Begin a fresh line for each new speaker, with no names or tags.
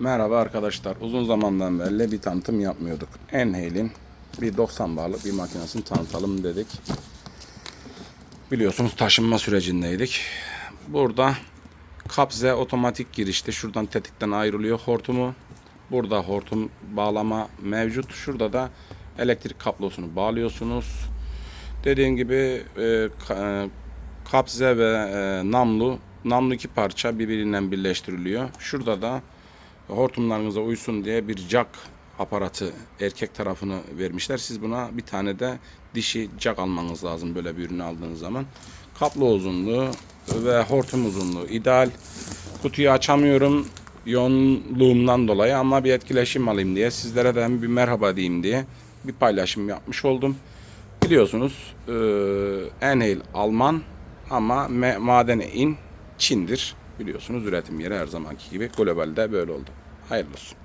Merhaba arkadaşlar. Uzun zamandan beri bir tanıtım yapmıyorduk. Enhail'in bir 90 barlık bir makinesini tanıtalım dedik. Biliyorsunuz taşınma sürecindeydik. Burada kapze otomatik girişte şuradan tetikten ayrılıyor hortumu. Burada hortum bağlama mevcut. Şurada da elektrik kablosunu bağlıyorsunuz. Dediğim gibi e, ka- e, kapze ve e, namlu namlu iki parça birbirinden birleştiriliyor. Şurada da hortumlarınıza uysun diye bir jack aparatı erkek tarafını vermişler. Siz buna bir tane de dişi jack almanız lazım böyle bir ürünü aldığınız zaman. Kablo uzunluğu ve hortum uzunluğu ideal. Kutuyu açamıyorum yoğunluğumdan dolayı ama bir etkileşim alayım diye sizlere de bir merhaba diyeyim diye bir paylaşım yapmış oldum. Biliyorsunuz e, Enhail Alman ama madene in Çin'dir. Biliyorsunuz üretim yeri her zamanki gibi globalde böyle oldu. Hayırlı olsun.